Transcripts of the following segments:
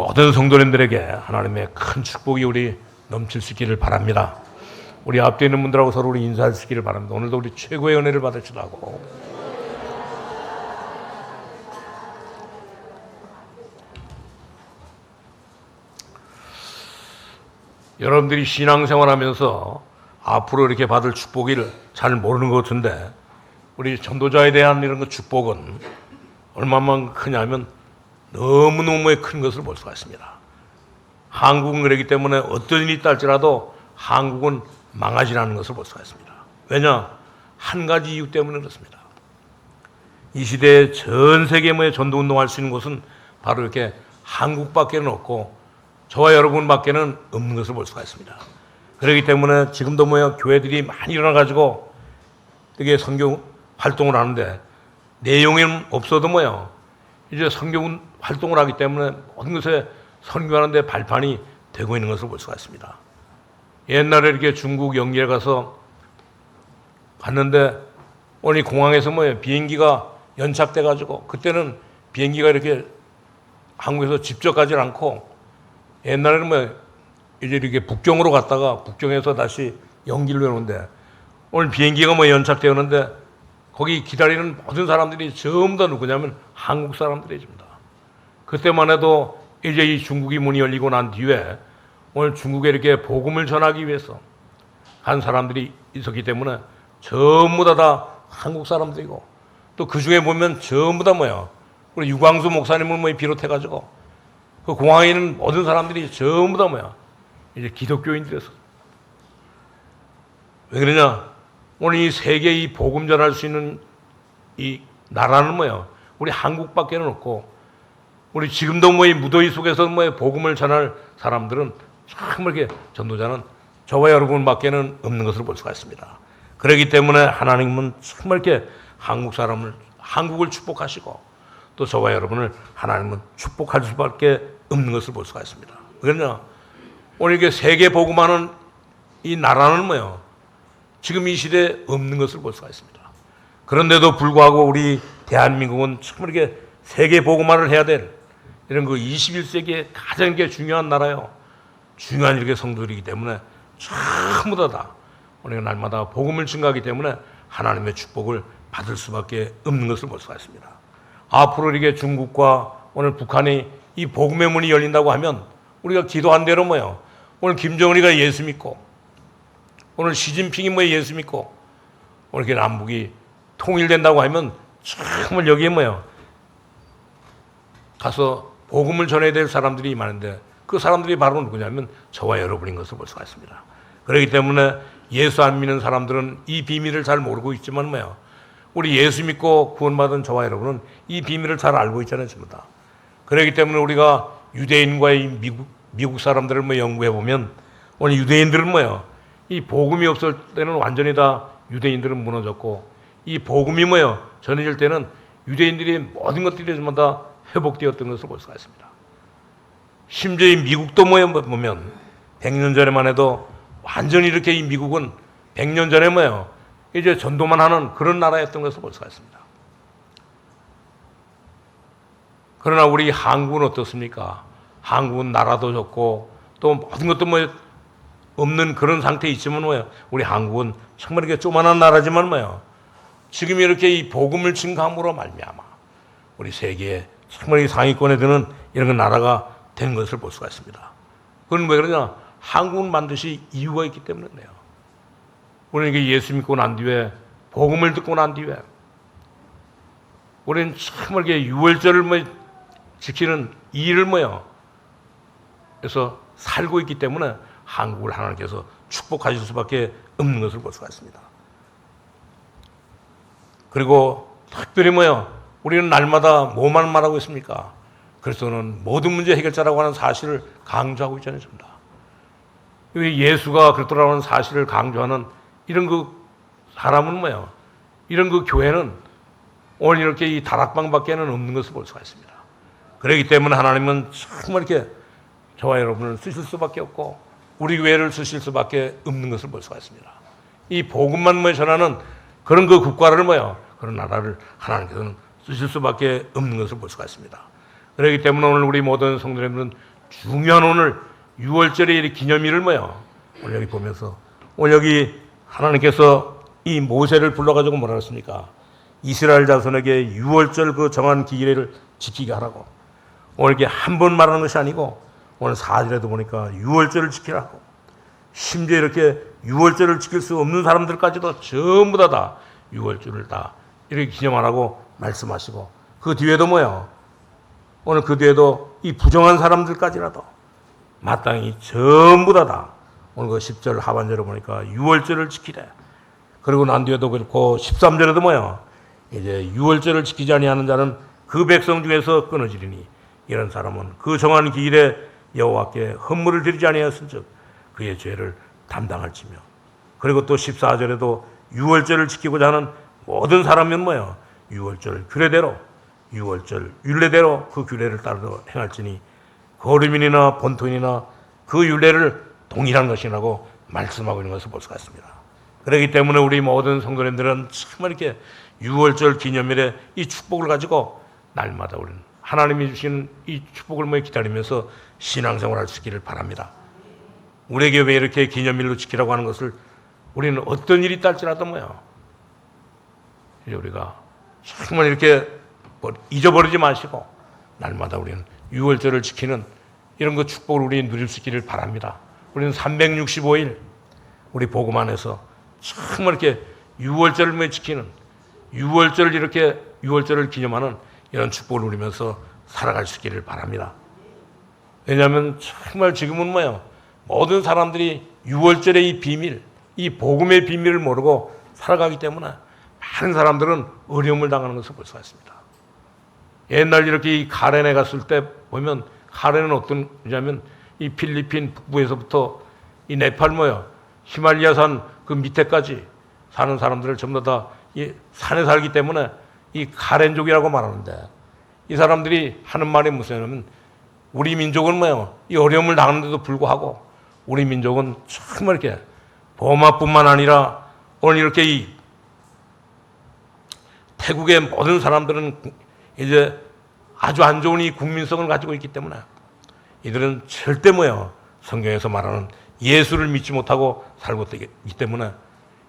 모든 성도님들에게 하나님의 큰 축복이 우리 넘칠 수 있기를 바랍니다. 우리 앞에 있는 분들하고 서로 우리 인사할 수 있기를 바랍니다. 오늘도 우리 최고의 은혜를 받으시라고. 여러분들이 신앙생활 하면서 앞으로 이렇게 받을 축복을 잘 모르는 것 같은데 우리 전도자에 대한 이런 그 축복은 얼마만 크냐면 너무너무 큰 것을 볼 수가 있습니다. 한국은 그렇기 때문에 어떤 일이 있다 할지라도 한국은 망하지 않는 것을 볼 수가 있습니다. 왜냐? 한 가지 이유 때문에 그렇습니다. 이 시대에 전 세계에 전도 운동할 수 있는 곳은 바로 이렇게 한국밖에는 없고 저와 여러분밖에는 없는 것을 볼 수가 있습니다. 그렇기 때문에 지금도 뭐야 교회들이 많이 일어나가지고 이게 성경 활동을 하는데 내용은 없어도 뭐요 이제 성경 활동을 하기 때문에 모든 것에 선교하는 데 발판이 되고 있는 것을 볼 수가 있습니다. 옛날에 이렇게 중국 영리에 가서 갔는데 오늘 공항에서 뭐예요 비행기가 연착돼 가지고 그때는 비행기가 이렇게 한국에서 직접 가지 않고 옛날에는 뭐 이제 이렇게 북경으로 갔다가 북경에서 다시 연기를 해오는데 오늘 비행기가 뭐 연착되었는데 거기 기다리는 모든 사람들이 전부 다 누구냐면 한국 사람들이십니다. 그때만 해도 이제 이 중국이 문이 열리고 난 뒤에 오늘 중국에 이렇게 복음을 전하기 위해서 한 사람들이 있었기 때문에 전부 다, 다 한국 사람들이고 또 그 중에 보면 전부 다 뭐야 우리 유광수 목사님을 뭐 비롯해가지고 그 공항에 있는 모든 사람들이 전부 다 뭐야 이제 기독교인들이었어. 왜 그러냐? 오늘 이 세계 이 복음 전할 수 있는 이 나라는 뭐야? 우리 한국밖에는 없고 우리 지금도 뭐이 무더위 속에서 뭐 복음을 전할 사람들은 정말 이렇게 전도자는 저와 여러분밖에는 없는 것을 볼 수가 있습니다. 그렇기 때문에 하나님은 정말 이렇게 한국 사람을 한국을 축복하시고 또 저와 여러분을 하나님은 축복할 수밖에 없는 것을 볼 수가 있습니다. 그러냐? 오늘 이게 세계 복음하는 이 나라는 뭐요? 지금 이 시대에 없는 것을 볼 수가 있습니다. 그런데도 불구하고 우리 대한민국은 정말 이렇게 세계 복음화를 해야 될 이런 그 21세기의 가장 이게 중요한 나라요. 중요한 이렇게 성도들이기 때문에 전부 다다 우리가 날마다 복음을 증가하기 때문에 하나님의 축복을 받을 수밖에 없는 것을 볼 수가 있습니다. 앞으로 이렇게 중국과 오늘 북한이 이 복음의 문이 열린다고 하면 우리가 기도한 대로 뭐요? 오늘 김정은이가 예수 믿고 오늘 시진핑이 뭐 예수 믿고 오늘 이렇게 남북이 통일된다고 하면 정말 여기에 뭐요? 가서 복음을 전해야 될 사람들이 많은데 그 사람들이 바로 누구냐면 저와 여러분인 것을 볼 수가 있습니다. 그렇기 때문에 예수 안 믿는 사람들은 이 비밀을 잘 모르고 있지만 뭐요? 우리 예수 믿고 구원받은 저와 여러분은 이 비밀을 잘 알고 있잖아요, 전부 다. 그렇기 때문에 우리가 유대인과의 미국, 미국 사람들을 뭐 연구해 보면 오늘 유대인들은 뭐요? 이 복음이 없을 때는 완전히 다 유대인들은 무너졌고 이 복음이 뭐요? 전해질 때는 유대인들이 모든 것들이 다 회복되었던 것을 볼 수가 있습니다. 심지어 이 미국도 뭐요? 보면 100년 전에만 해도 완전히 이렇게 이 미국은 100년 전에 뭐요? 이제 전도만 하는 그런 나라였던 것을 볼 수가 있습니다. 그러나 우리 한국은 어떻습니까? 한국은 나라도 좋고 또 모든 것도 뭐 없는 그런 상태에 있지만 뭐예요? 우리 한국은 정말 이렇게 조만한 나라지만 뭐예요? 지금 이렇게 이 복음을 증가함으로 말미암아 우리 세계에 정말 이 상위권에 드는 이런 나라가 된 것을 볼 수가 있습니다. 그건 왜 그러냐? 한국은 반드시 이유가 있기 때문에 그래요. 우리는 이게 예수 믿고 난 뒤에 복음을 듣고 난 뒤에 우리는 정말 이게 유월절을 뭐 지키는 이 일을 뭐요? 그래서 살고 있기 때문에 한국을 하나님께서 축복하실 수밖에 없는 것을 볼 수가 있습니다. 그리고 특별히 뭐요? 우리는 날마다 뭐만 말하고 있습니까? 그리스도는 모든 문제 해결자라고 하는 사실을 강조하고 있잖아요, 전부 다. 예수가 그리스도라고 하는 사실을 강조하는 이런 그 사람은 뭐예요? 이런 그 교회는 오늘 이렇게 이 다락방밖에는 없는 것을 볼 수가 있습니다. 그렇기 때문에 하나님은 정말 이렇게 저와 여러분을 쓰실 수밖에 없고 우리 교회를 쓰실 수밖에 없는 것을 볼 수가 있습니다. 이 복음만 뭐 전하는 그런 그 국가를 뭐요? 그런 나라를 하나님께서는 쓰실 수밖에 없는 것을 볼 수가 있습니다. 그렇기 때문에 오늘 우리 모든 성도님들은 중요한 오늘 6월절의 이 기념일을 뭐요? 오늘 여기 보면서 오늘 여기 하나님께서 이 모세를 불러가지고 뭐라 했습니까? 이스라엘 자손에게 6월절 그 정한 기일을 지키게 하라고. 오늘 이게 한 번 말하는 것이 아니고 오늘 4절에도 보니까 6월절을 지키라고. 심지어 이렇게 6월절을 지킬 수 없는 사람들까지도 전부 다 다 6월절을 다 이렇게 기념하라고 말씀하시고 그 뒤에도 뭐요? 오늘 그 뒤에도 이 부정한 사람들까지라도 마땅히 전부 다다 오늘 그 10절 하반절에 보니까 6월절을 지키래. 그리고 난 뒤에도 그렇고 13절에도 뭐요? 이제 6월절을 지키지 아니하는 자는 그 백성 중에서 끊어지리니 이런 사람은 그 정한 기일에 여호와께 헌물을 드리지 아니하였은즉 그의 죄를 담당할지며 그리고 또 14절에도 6월절을 지키고자 하는 모든 사람은 뭐요? 6월절 규례대로 6월절 율례대로 그 규례를 따르도록 행할지니 거름인이나 본토인이나 그 율례를 동일한 것이라고 말씀하고 있는 것을 볼 수가 있습니다. 그렇기 때문에 우리 모든 성도님들은 정말 이렇게 6월절 기념일에 이 축복을 가지고 날마다 우리는 하나님이 주시는 이 축복을 뭐 기다리면서 신앙생활할 수 있기를 바랍니다. 우리에게 왜 이렇게 기념일로 지키라고 하는 것을 우리는 어떤 일이 있달지라도 뭐요. 이제 우리가 정말 이렇게 뭐 잊어버리지 마시고 날마다 우리는 6월절을 지키는 이런 그 축복을 우리 누릴 수 있기를 바랍니다. 우리는 365일 우리 복음 안에서 정말 이렇게 6월절을 매 지키는 6월절을 이렇게 6월절을 기념하는 이런 축복을 누리면서 살아갈 수 있기를 바랍니다. 왜냐하면 정말 지금은 뭐예요? 모든 사람들이 6월절의 이 비밀, 이 복음의 비밀을 모르고 살아가기 때문에 많은 사람들은 어려움을 당하는 것을 볼 수가 있습니다. 옛날 이렇게 이 가렌에 갔을 때 보면 가렌은 어떤 냐면 이 필리핀 북부에서부터 이 네팔 뭐야 히말리아산 그 밑에까지 사는 사람들을 전부 다 이 산에 살기 때문에 이 가렌족이라고 말하는데 이 사람들이 하는 말이 무엇이냐면 우리 민족은 뭐예요? 이 어려움을 당하는데도 불구하고 우리 민족은 정말 이렇게 범아뿐만 아니라 오늘 이렇게 이 태국의 모든 사람들은 이제 아주 안 좋은 이 국민성을 가지고 있기 때문에 이들은 절대 뭐예요? 성경에서 말하는 예수를 믿지 못하고 살고 있기 때문에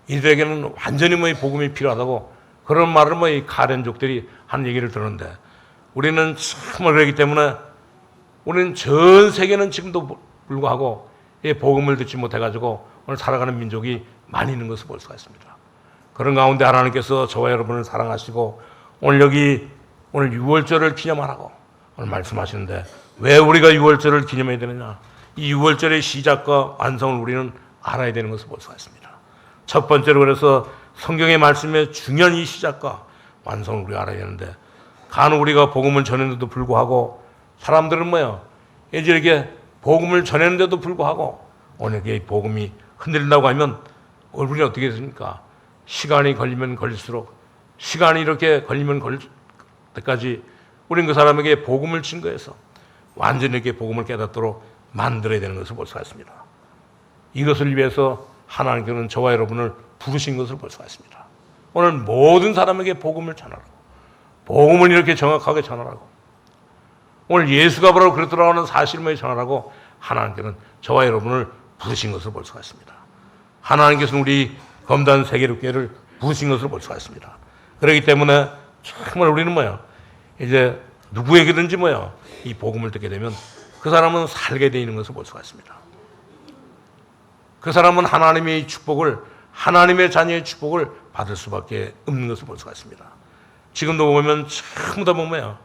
이들에게는 완전히 뭐이 복음이 필요하다고 그런 말을 뭐이 가렌족들이 하는 얘기를 들었는데 우리는 정말 그렇기 때문에 우리는 전 세계는 지금도 불구하고 이 복음을 듣지 못해가지고 오늘 살아가는 민족이 많이 있는 것을 볼 수가 있습니다. 그런 가운데 하나님께서 저와 여러분을 사랑하시고 오늘 여기 오늘 6월절을 기념하라고 오늘 말씀하시는데 왜 우리가 6월절을 기념해야 되느냐? 이 6월절의 시작과 완성을 우리는 알아야 되는 것을 볼 수가 있습니다. 첫 번째로 그래서 성경의 말씀의 중요한 이 시작과 완성을 우리가 알아야 되는데 간혹 우리가 복음을 전했는데도 불구하고 사람들은? 이제 이렇게 복음을 전했는데도 불구하고 오늘 이 복음이 흔들린다고 하면 얼굴이 어떻게 됐습니까? 시간이 걸리면 걸릴수록 시간이 이렇게 걸리면 걸릴 때까지 우리는 그 사람에게 복음을 증거해서 완전히 이렇게 복음을 깨닫도록 만들어야 되는 것을 볼 수가 있습니다. 이것을 위해서 하나님께는 저와 여러분을 부르신 것을 볼 수가 있습니다. 오늘 모든 사람에게 복음을 전하라고. 복음을 이렇게 정확하게 전하라고. 오늘 예수가 바로 하는 사실을 전하라고 하나님께는 저와 여러분을 부르신 것을 볼 수가 있습니다. 하나님께서는 우리 검단 세계롭교회를 부르신 것을 볼 수가 있습니다. 그렇기 때문에 정말 우리는 뭐야? 이제 누구에게든지 뭐야? 이 복음을 듣게 되면 그 사람은 살게 되어 있는 것을 볼 수가 있습니다. 그 사람은 하나님의 축복을 하나님의 자녀의 축복을 받을 수밖에 없는 것을 볼 수가 있습니다. 지금도 보면 전부 다 뭐야?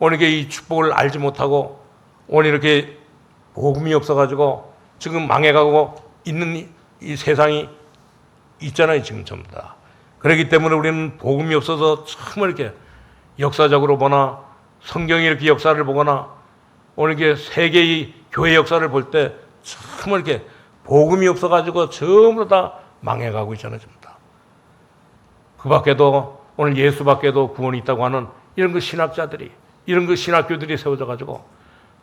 오늘 이 축복을 알지 못하고 오늘 이렇게 복음이 없어가지고 지금 망해가고 있는 이, 이 세상이 있잖아요 지금 전부 다. 그렇기 때문에 우리는 복음이 없어서 정말 이렇게 역사적으로 보나 성경이 이렇게 역사를 보거나 오늘 이렇게 세계의 교회 역사를 볼 때 정말 이렇게 복음이 없어가지고 전부 다 망해가고 있잖아요 전부 다. 그 밖에도 오늘 예수 밖에도 구원이 있다고 하는 이런 그 신학자들이 이런 그 신학교들이 세워져 가지고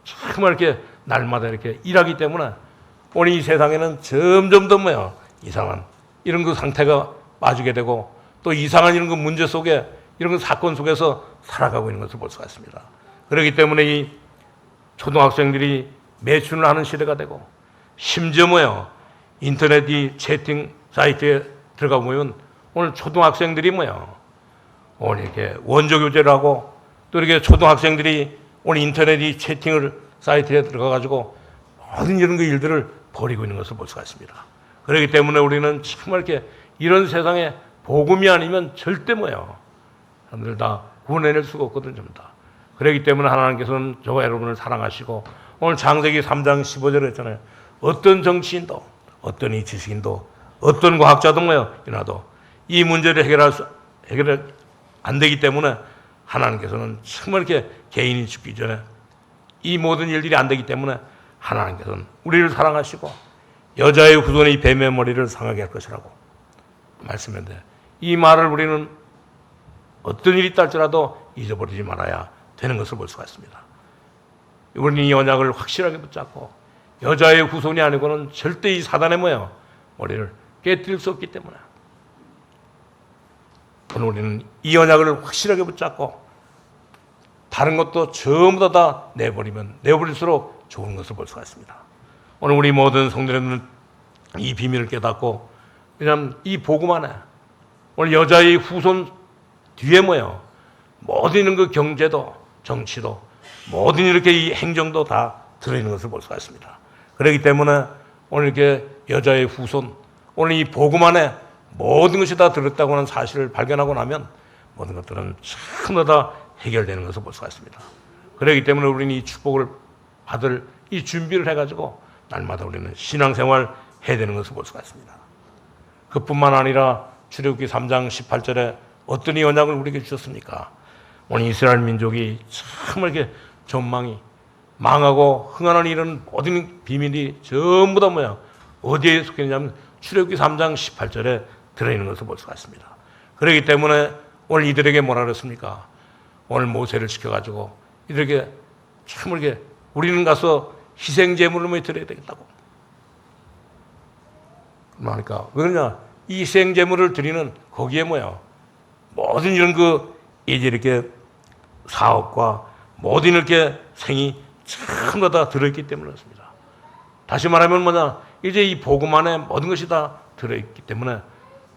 정말 이렇게 날마다 이렇게 일하기 때문에 오늘 이 세상에는 점점 더 뭐야? 이상한 이런 그 상태가 빠지게 되고 또 이상한 이런 그 문제 속에 이런 그 사건 속에서 살아가고 있는 것을 볼 수가 있습니다. 그렇기 때문에 이 초등학생들이 매춘을 하는 시대가 되고 심지어 뭐요 인터넷 이 채팅 사이트에 들어가 보면 오늘 초등학생들이 뭐요 오늘 이렇게 원조 교제를 하고 또 이렇게 초등학생들이 오늘 인터넷 이 채팅을 사이트에 들어가 가지고 모든 이런 그 일들을 벌이고 있는 것을 볼 수가 있습니다. 그렇기 때문에 우리는 정말 이렇게 이런 세상에 복음이 아니면 절대 뭐요 사람들 다 구원해낼 수가 없거든요. 다. 그렇기 때문에 하나님께서는 저와 여러분을 사랑하시고 오늘 장세기 3장 15절에 했잖아요. 어떤 정치인도 어떤 이 지식인도 어떤 과학자도 뭐요 이나도 이 문제를 해결할 수 해결 안 되기 때문에 하나님께서는 정말 이렇게 개인이 죽기 전에 이 모든 일들이 안 되기 때문에 하나님께서는 우리를 사랑하시고 여자의 후손의 이 뱀의 머리를 상하게 할 것이라고 말씀했는데 이 말을 우리는 어떤 일이 있다 할지라도 잊어버리지 말아야 되는 것을 볼 수가 있습니다. 우리는 이 언약을 확실하게 붙잡고 여자의 후손이 아니고는 절대 이 사단의 뭐예요? 머리를 깨뜨릴 수 없기 때문에 오늘 우리는 이 언약을 확실하게 붙잡고 다른 것도 전부 다, 다 내버리면 내버릴수록 좋은 것을 볼 수가 있습니다. 오늘 우리 모든 성도님은 이 비밀을 깨닫고 왜냐하면 이 복음 안에 오늘 여자의 후손 뒤에 뭐요? 모든 그 경제도 정치도 모든 이렇게 이 행정도 다 들어있는 것을 볼 수가 있습니다. 그렇기 때문에 오늘 이렇게 여자의 후손 오늘 이 복음 안에 모든 것이 다 들었다고 하는 사실을 발견하고 나면 모든 것들은 전부 다 해결되는 것을 볼 수가 있습니다. 그렇기 때문에 우리는 이 축복을 받을 이 준비를 해가지고 날마다 우리는 신앙생활 해야 되는 것을 볼 수가 있습니다. 그뿐만 아니라 출애굽기 3장 18절에 어떤 이 언약을 우리에게 주셨습니까? 오늘 이스라엘 민족이 정말 이렇게 전망이 망하고 흥하는 이런 모든 비밀이 전부 다 뭐야? 어디에 속해 있냐면 출애굽기 3장 18절에 들어있는 것을 볼 수가 있습니다. 그렇기 때문에 오늘 이들에게 뭐라 그랬습니까? 오늘 모세를 시켜가지고 이들에게 참 이렇게 우리는 가서 희생 제물을 뭐 드려야 되겠다고. 그러니까 왜 그러냐? 이 희생 제물을 드리는 거기에 뭐야? 모든 이런 그 이제 이렇게 사업과 모든 이렇게 생이 전부 다 들어있기 때문에 그렇습니다. 다시 말하면 뭐냐? 이제 이 복음 안에 모든 것이 다 들어있기 때문에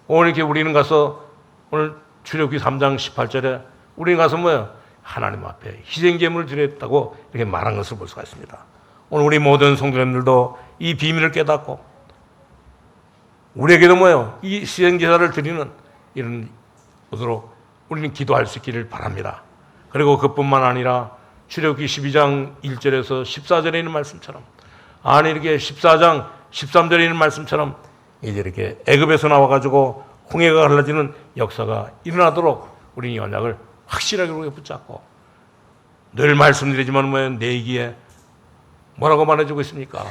오늘 이렇게 우리는 가서 오늘 출애굽기 3장 18절에 우리는 가서 뭐야? 하나님 앞에 희생 제물을 드렸다고 이렇게 말한 것을 볼 수가 있습니다. 오늘 우리 모든 성도님들도 이 비밀을 깨닫고 우리에게도 뭐요? 이 희생 제사를 드리는 이런 것으로 우리는 기도할 수 있기를 바랍니다. 그리고 그뿐만 아니라 출애굽기 12장 1절에서 14절에 있는 말씀처럼 아니 이렇게 14장 13절에 있는 말씀처럼 이제 이렇게 애굽에서 나와 가지고 홍해가 갈라지는 역사가 일어나도록 우리 이 언약을 확실하게 우리가 붙잡고 늘 말씀드리지만 뭐 내기에 뭐라고 말해주고 있습니까?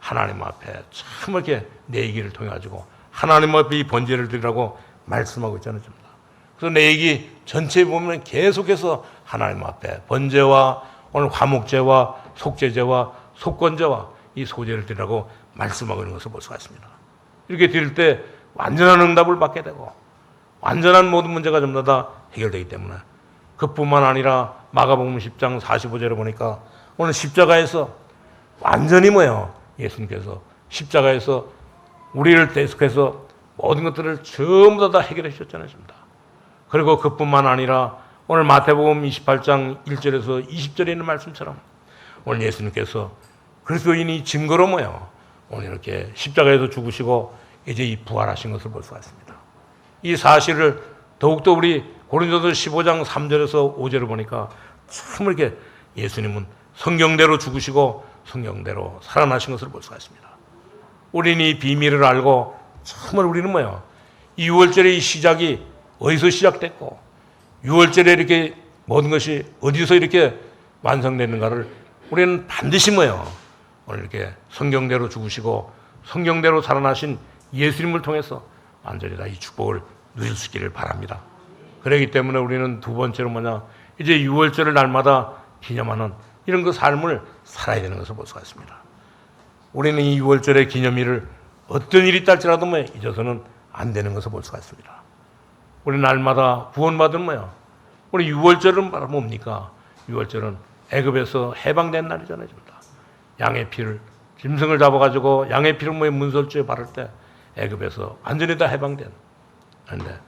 하나님 앞에 참 이렇게 내기를 통해 가지고 하나님 앞에 이 번제를 드리라고 말씀하고 있잖아요. 그래서 내 얘기 전체에 보면 계속해서 하나님 앞에 번제와 오늘 화목제와 속죄제와 속건제와 이 소제를 드리라고 말씀하고 있는 것을 볼 수가 있습니다. 이렇게 드릴 때 완전한 응답을 받게 되고 완전한 모든 문제가 전부 다 해결되기 때문에 그뿐만 아니라 마가복음 10장 45절에 보니까 오늘 십자가에서 완전히 뭐예요? 예수님께서 십자가에서 우리를 대속해서 모든 것들을 전부 다 해결해 주셨잖아요. 그리고 그뿐만 아니라 오늘 마태복음 28장 1절에서 20절에 있는 말씀처럼 오늘 예수님께서 그리스도인이 증거로 뭐요? 오늘 이렇게 십자가에서 죽으시고 이제 이 부활하신 것을 볼 수가 있습니다. 이 사실을 더욱더 우리 고린도서 15장 3절에서 5절을 보니까 참 이렇게 예수님은 성경대로 죽으시고 성경대로 살아나신 것을 볼 수가 있습니다. 우리는 이 비밀을 알고 정말 우리는 뭐예요? 6월절의 이 시작이 어디서 시작됐고 6월절에 이렇게 모든 것이 어디서 이렇게 완성되는가를 우리는 반드시 뭐예요? 오늘 이렇게 성경대로 죽으시고 성경대로 살아나신 예수님을 통해서 완전히 다 이 축복을 누릴 수 있기를 바랍니다. 그렇기 때문에 우리는 두 번째로 뭐냐 이제 6월절을 날마다 기념하는 이런 그 삶을 살아야 되는 것을 볼 수가 있습니다. 우리는 이 6월절의 기념일을 어떤 일이 있달지라도 뭐 잊어서는 안 되는 것을 볼 수가 있습니다. 우리 날마다 구원받은 뭐야? 우리 6월절은 뭡니까? 6월절은 애굽에서 해방된 날이잖아요. 양의 피를 짐승을 잡아가지고 양의 피를 뭐에 문설주에 바를 때 애굽에서 완전히 다 해방된. 그런데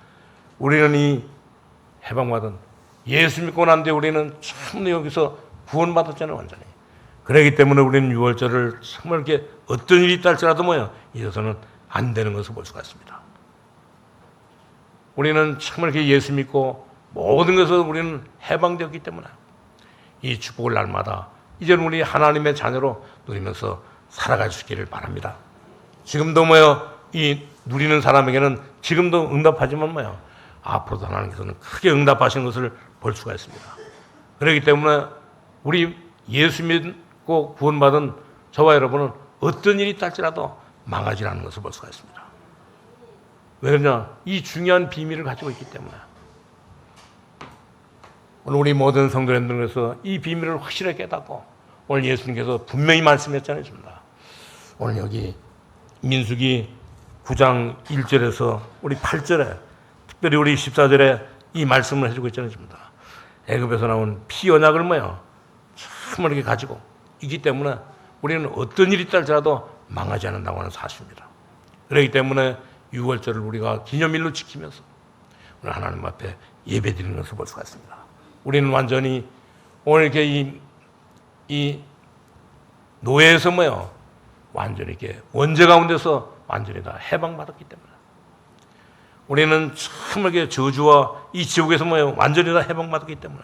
우리는 이 해방받은 예수 믿고 난 뒤에 우리는 참 여기서 구원받았잖아요, 완전히. 그러기 때문에 우리는 유월절을 정말 이렇게 어떤 일이 있다 할지라도 뭐요, 잊어서는 안 되는 것을 볼 수가 있습니다. 우리는 정말 이렇게 예수 믿고 모든 것을 우리는 해방되었기 때문에 이 축복을 날마다 이제는 우리 하나님의 자녀로 누리면서 살아갈 수 있기를 바랍니다. 지금도 뭐요, 이 누리는 사람에게는 지금도 응답하지만 뭐요, 앞으로도 하나님께서는 크게 응답하시는 것을 볼 수가 있습니다. 그렇기 때문에 우리 예수 믿고 구원받은 저와 여러분은 어떤 일이 있다할지라도 망하지 않는 것을 볼 수가 있습니다. 왜 그러냐? 이 중요한 비밀을 가지고 있기 때문에. 오늘 우리 모든 성도님들께서 이 비밀을 확실하게 깨닫고 오늘 예수님께서 분명히 말씀했잖아요. 오늘 여기 민수기 9장 1절에서 우리 8절에 특별히 우리 14절에 이 말씀을 해주고 있잖아요. 전다. 애굽에서 나온 피 언약을 뭐요? 참 이렇게 가지고 있기 때문에 우리는 어떤 일이 있달지라도 망하지 않는다고 하는 사실입니다. 그렇기 때문에 6월절을 우리가 기념일로 지키면서 오늘 하나님 앞에 예배 드리는 것을 볼 수가 있습니다. 우리는 완전히 오늘 이렇게 이, 이 노예에서 뭐요? 완전히 이렇게 원죄 가운데서 완전히 다 해방받았기 때문에 우리는 참하게 저주와 이 지옥에서 뭐요? 완전히 다 해방받았기 때문에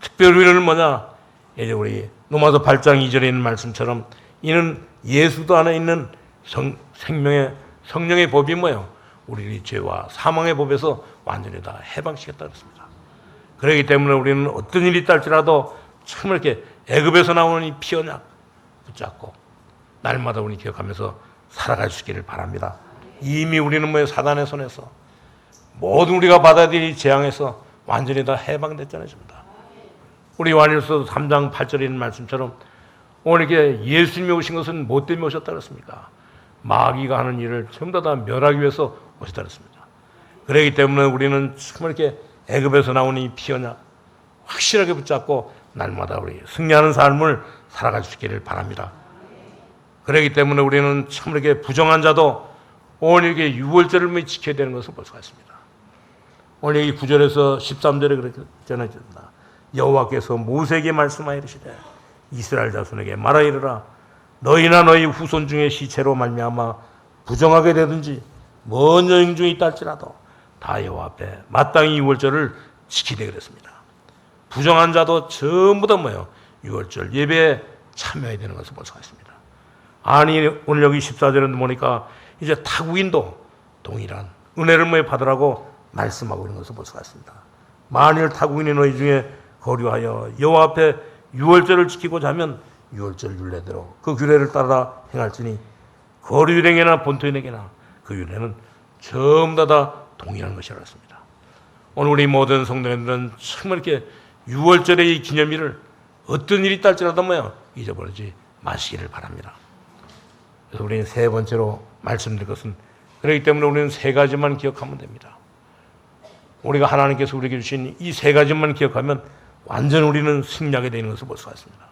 특별히 우리는 뭐냐? 이제 우리 로마서 8장 2절에 있는 말씀처럼 이는 예수도 안에 있는 성, 생명의 성령의 법이 뭐예요? 우리의 죄와 사망의 법에서 완전히 다 해방시켰다 그랬습니다. 그렇기 때문에 우리는 어떤 일이 있다 할지라도 정말 이렇게 애굽에서 나오는 이 피언약 붙잡고 날마다 우리 기억하면서 살아갈 수 있기를 바랍니다. 이미 우리는 뭐예요? 사단의 손에서 모든 우리가 받아들일 재앙에서 완전히 다 해방됐잖아요. 우리 요한일서 3장 8절에 있는 말씀처럼 오늘 이렇게 예수님이 오신 것은 뭐 때문에 오셨다 그랬습니까? 마귀가 하는 일을 전부 다 멸하기 위해서 오셨다 그랬습니다. 그렇기 때문에 우리는 정말 이렇게 애굽에서 나온 이 피언약 확실하게 붙잡고 날마다 우리 승리하는 삶을 살아갈 수 있기를 바랍니다. 그렇기 때문에 우리는 참 이렇게 부정한 자도 오늘 이렇게 유월절을 지켜야 되는 것을 볼 수가 있습니다. 오늘 이 9절에서 13절에 그렇게 전해졌다. 여호와께서 모세에게 말씀하여 이르시되 이스라엘 자손에게 말하 이르라 너희나 너희 후손 중에 시체로 말미암아 부정하게 되든지 먼 여행 중에 있다 할지라도 다 여호와 앞에 마땅히 유월절을 지키되 그랬습니다. 부정한 자도 전부 다 뭐예요? 유월절 예배에 참여해야 되는 것을 볼 수가 있습니다. 아니 오늘 여기 14절에 보니까 이제 타국인도 동일한 은혜를 뭐에 받으라고 말씀하고 있는 것을 볼 수가 있습니다. 만일 타국인이 너희 중에 거류하여 여호와 앞에 유월절을 지키고자 하면 유월절 율례대로 그 규례를 따라 행할지니 거류 일행이나 본토인에게나 그 율례는 전부 다 동일한 것이라 했습니다. 오늘 우리 모든 성도님들은 정말 이렇게 유월절의 이 기념일을 어떤 일이 있달지라도 뭐야 잊어버리지 마시기를 바랍니다. 그래서 우리는 세 번째로 말씀드릴 것은 그렇기 때문에 우리는 세 가지만 기억하면 됩니다. 우리가 하나님께서 우리에게 주신 이 세 가지만 기억하면 완전 우리는 승리하게 되는 것을 볼 수가 있습니다.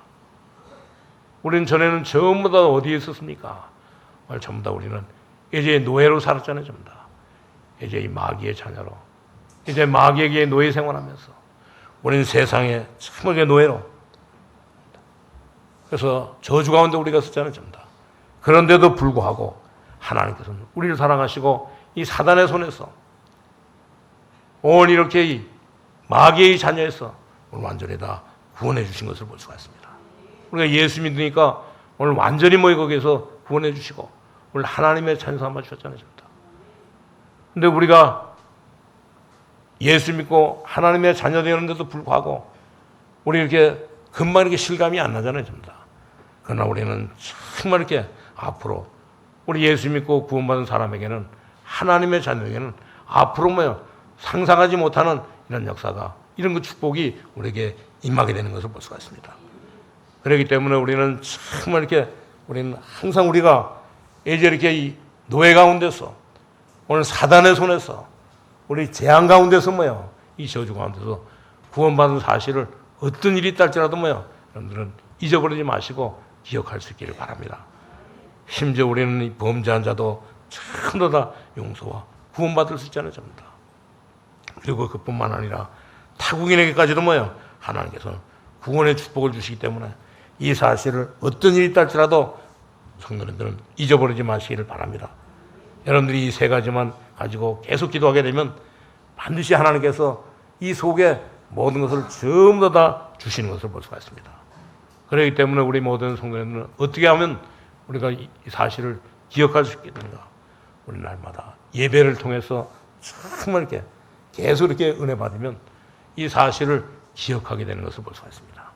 우리는 전에는 전부 다 어디에 있었습니까? 전부 다 우리는 이제 노예로 살았잖아요, 전부 다. 이제 이 마귀의 자녀로. 이제 마귀에게 노예 생활하면서 우리는 세상에 참하게 노예로. 그래서 저주 가운데 우리가 있었잖아요, 전부 다. 그런데도 불구하고 하나님께서는 우리를 사랑하시고 이 사단의 손에서 오늘 이렇게 이 마귀의 자녀에서 오늘 완전히 다 구원해 주신 것을 볼 수가 있습니다. 우리가 예수 믿으니까 오늘 완전히 뭐 거기에서 구원해 주시고 오늘 하나님의 찬사 한번 주셨잖아요. 근데 우리가 예수 믿고 하나님의 자녀 되는데도 불구하고 우리 이렇게 금방 이렇게 실감이 안 나잖아요. 전부 다. 그러나 우리는 정말 이렇게 앞으로 우리 예수 믿고 구원받은 사람에게는 하나님의 자녀에게는 앞으로 뭐요 상상하지 못하는 이런 역사가 이런 그 축복이 우리에게 임하게 되는 것을 볼 수가 있습니다. 그렇기 때문에 우리는 정말 이렇게 우리는 항상 우리가 이제 이렇게 이 노예 가운데서 오늘 사단의 손에서 우리 재앙 가운데서 뭐요 이 저주 가운데서 구원받은 사실을 어떤 일이 있달지라도 뭐요 여러분들은 잊어버리지 마시고 기억할 수 있기를 바랍니다. 심지어 우리는 이 범죄한 자도 전부 다 용서와 구원받을 수 있잖아요, 전부 다. 그리고 그뿐만 아니라 타국인에게까지도 뭐요 하나님께서 구원의 축복을 주시기 때문에 이 사실을 어떤 일이 있달지라도 성도님들은 잊어버리지 마시기를 바랍니다. 여러분들이 이 세 가지만 가지고 계속 기도하게 되면 반드시 하나님께서 이 속에 모든 것을 전부 다 주시는 것을 볼 수가 있습니다. 그렇기 때문에 우리 모든 성도님들은 어떻게 하면 우리가 이 사실을 기억할 수 있겠는가? 우리 날마다 예배를 통해서 정말 이렇게 계속 이렇게 은혜 받으면 이 사실을 기억하게 되는 것을 볼 수가 있습니다.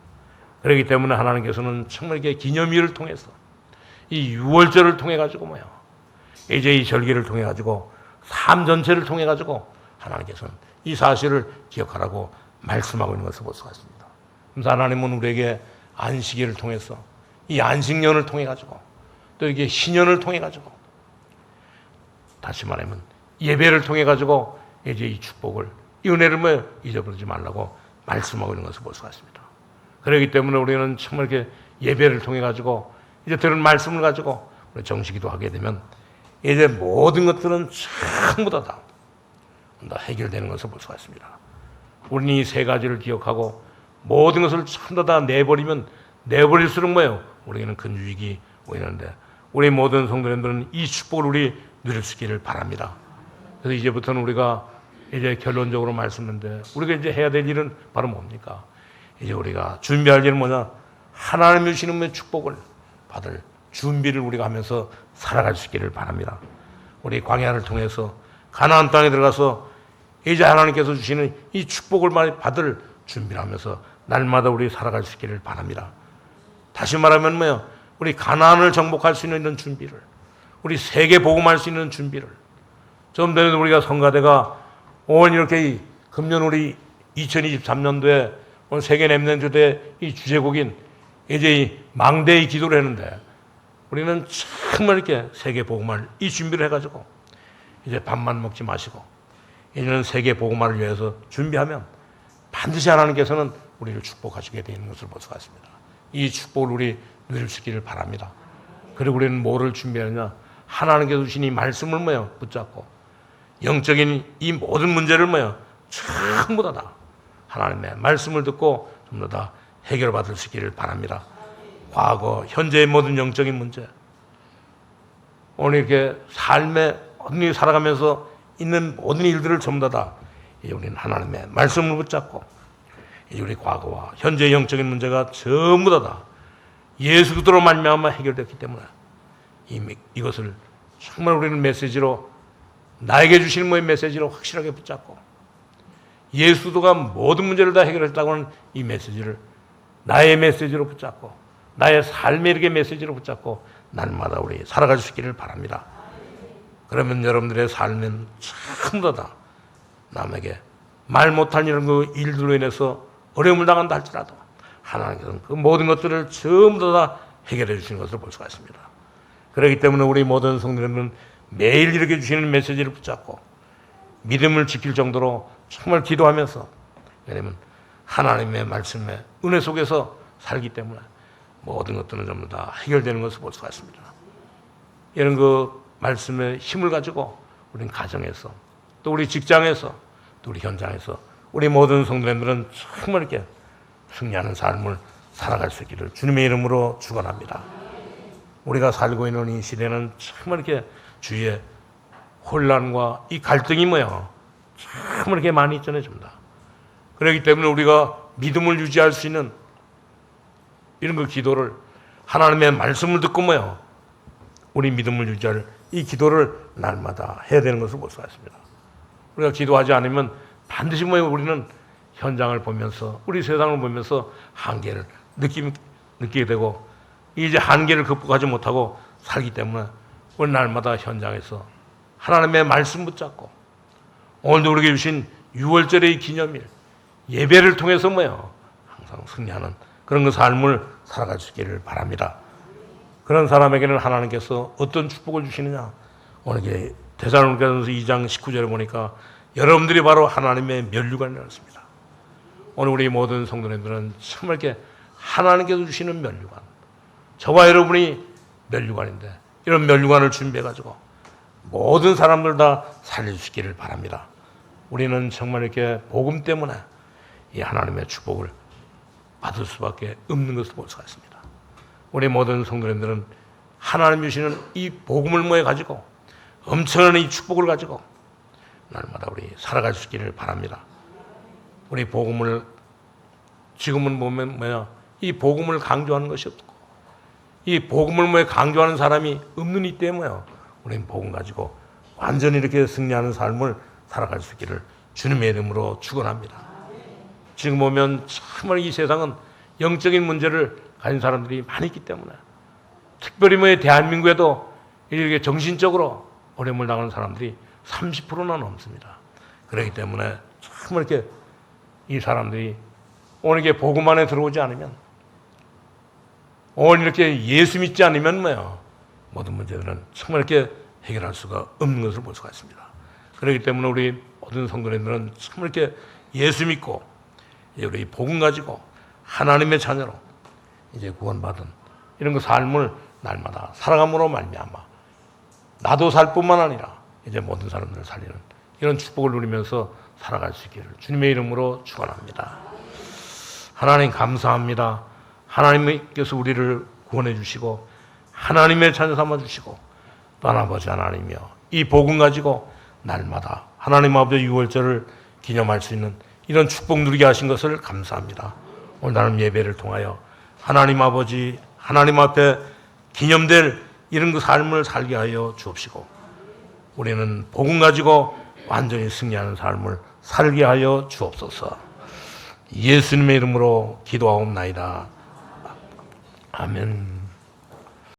그렇기 때문에 하나님께서는 정말 이렇게 기념일을 통해서 이 6월절을 통해 가지고 뭐요? 이제 이 절기를 통해 가지고 삶 전체를 통해 가지고 하나님께서는 이 사실을 기억하라고 말씀하고 있는 것을 볼 수가 있습니다. 그래서 하나님은 우리에게 안식일을 통해서 이 안식년을 통해 가지고 또 이게 신년을 통해 가지고 다시 말하면 예배를 통해 가지고 이제 이 축복을 이 은혜를 뭐 잊어버리지 말라고 말씀하고 있는 것을 볼 수가 있습니다. 그렇기 때문에 우리는 정말 이렇게 예배를 통해 가지고 이제 들은 말씀을 가지고 우리 정식기도 하게 되면 이제 모든 것들은 전부 다, 다, 다 해결되는 것을 볼 수가 있습니다. 우리는 이 세 가지를 기억하고 모든 것을 전부 다 내버리면 내버릴수록 뭐예요? 우리에게는 큰 유익이 오는데 우리 모든 성도님들은 이 축복을 우리 누릴 수 있기를 바랍니다. 그래서 이제부터는 우리가 이제 결론적으로 말씀인데 우리가 이제 해야 될 일은 바로 뭡니까? 이제 우리가 준비할 일은 뭐냐? 하나님이 주시는 그 축복을 받을 준비를 우리가 하면서 살아갈 수 있기를 바랍니다. 우리 광야를 통해서 가나안 땅에 들어가서 이제 하나님께서 주시는 이 축복을 받을 준비를 하면서 날마다 우리 살아갈 수 있기를 바랍니다. 다시 말하면 뭐요? 우리 가나안을 정복할 수 있는 준비를, 우리 세계 복음할 수 있는 준비를. 좀 전에 우리가 성가대가 오늘 이렇게 이 금년 우리 2023년도에 오늘 세계 렘넌트대 이 주제곡인 이제 이 망대의 기도를 했는데 우리는 정말 이렇게 세계 복음을 이 준비를 해가지고 이제 밥만 먹지 마시고 이제는 세계 복음화를 위해서 준비하면 반드시 하나님께서는 우리를 축복하시게 되는 것을 볼 수가 있습니다. 이 축복을 우리 누릴 수 있기를 바랍니다. 그리고 우리는 뭐를 준비하느냐? 하나님께서 주신 이 말씀을 뭐요? 붙잡고 영적인 이 모든 문제를 뭐요? 전부 다, 다 하나님의 말씀을 듣고 전부 다 해결받을 수 있기를 바랍니다. 과거, 현재의 모든 영적인 문제, 오늘 이렇게 모든 일 살아가면서 있는 모든 일들을 전부 다, 다 우리는 하나님의 말씀을 붙잡고 우리 과거와 현재 영적인 문제가 전부 다, 다 예수 그리스도로 말미암아 해결됐기 때문에 이, 이것을 정말 우리는 메시지로 나에게 주시는 뭐의 메시지로 확실하게 붙잡고 예수도가 모든 문제를 다 해결했다고 하는 이 메시지를 나의 메시지로 붙잡고 나의 삶의 이렇게 메시지로 붙잡고 날마다 우리 살아갈 수 있기를 바랍니다. 그러면 여러분들의 삶은 전부 다 남에게 말 못할 이런 그 일들로 인해서 어려움을 당한다 할지라도 하나님께서는 그 모든 것들을 전부 다 해결해 주시는 것을 볼 수가 있습니다. 그렇기 때문에 우리 모든 성도님은 매일 이렇게 주시는 메시지를 붙잡고 믿음을 지킬 정도로 정말 기도하면서 왜냐하면 하나님의 말씀에 은혜 속에서 살기 때문에 모든 것들은 전부 다 해결되는 것을 볼 수가 있습니다. 이런 그 말씀의 힘을 가지고 우리는 가정에서 또 우리 직장에서 또 우리 현장에서 우리 모든 성도님들은 정말 이렇게 승리하는 삶을 살아갈 수 있기를 주님의 이름으로 축원합니다. 우리가 살고 있는 이 시대는 정말 이렇게 주위에 혼란과 이 갈등이 뭐야 정말 이렇게 많이 있잖아요, 전부 다. 그렇기 때문에 우리가 믿음을 유지할 수 있는 이런 그 기도를 하나님의 말씀을 듣고 뭐요 우리 믿음을 유지할 이 기도를 날마다 해야 되는 것을 볼 수가 있습니다. 우리가 기도하지 않으면 반드시 뭐요 우리는 현장을 보면서 우리 세상을 보면서 한계를 느끼, 느끼게 되고 이제 한계를 극복하지 못하고 살기 때문에 우리 날마다 현장에서 하나님의 말씀 붙잡고 오늘도 우리에게 주신 6월절의 기념일 예배를 통해서 뭐요 항상 승리하는 그런 그 삶을 살아갈 수 있기를 바랍니다. 그런 사람에게는 하나님께서 어떤 축복을 주시느냐 오늘 대사로니가서 2장 19절에 보니까 여러분들이 바로 하나님의 면류관이었습니다. 오늘 우리 모든 성도님들은 정말 이렇게 하나님께서 주시는 면류관, 저와 여러분이 면류관인데 이런 면류관을 준비해 가지고 모든 사람들 다 살려주시기를 바랍니다. 우리는 정말 이렇게 복음 때문에 이 하나님의 축복을 받을 수밖에 없는 것을 볼 수가 있습니다. 우리 모든 성도님들은 하나님 주시는 이 복음을 모여 가지고 엄청난 이 축복을 가지고 날마다 우리 살아갈 수 있기를 바랍니다. 우리 복음을 지금은 보면 뭐야 이 복음을 강조하는 것이 없고 이 복음을 뭐에 강조하는 사람이 없는 이 때문에 우리는 복음 가지고 완전히 이렇게 승리하는 삶을 살아갈 수 있기를 주님의 이름으로 축원합니다. 지금 보면 정말 이 세상은 영적인 문제를 가진 사람들이 많이 있기 때문에 특별히 뭐 대한민국에도 이렇게 정신적으로 어려움을 당하는 사람들이 30%나 넘습니다. 그렇기 때문에 정말 이렇게 이 사람들이 오늘 이게 복음 안에 들어오지 않으면 오늘 이렇게 예수 믿지 않으면 뭐요 모든 문제들은 정말 이렇게 해결할 수가 없는 것을 볼 수가 있습니다. 그렇기 때문에 우리 모든 성도님들은 정말 이렇게 예수 믿고 우리 복음 가지고 하나님의 자녀로 이제 구원받은 이런 그 삶을 날마다 살아감으로 말미암아 나도 살 뿐만 아니라 이제 모든 사람들을 살리는 이런 축복을 누리면서 살아갈 수 있기를 주님의 이름으로 축원합니다. 하나님 감사합니다. 하나님께서 우리를 구원해 주시고 하나님의 자녀 삼아 주시고 또 아버지 하나님이여 이 복음 가지고 날마다 하나님 아버지 유월절을 기념할 수 있는 이런 축복 누리게 하신 것을 감사합니다. 오늘 나는 예배를 통하여 하나님 아버지 하나님 앞에 기념될 이런 그 삶을 살게 하여 주옵시고 우리는 복음 가지고 완전히 승리하는 삶을 살게 하여 주옵소서. 예수님의 이름으로 기도하옵나이다. 아멘.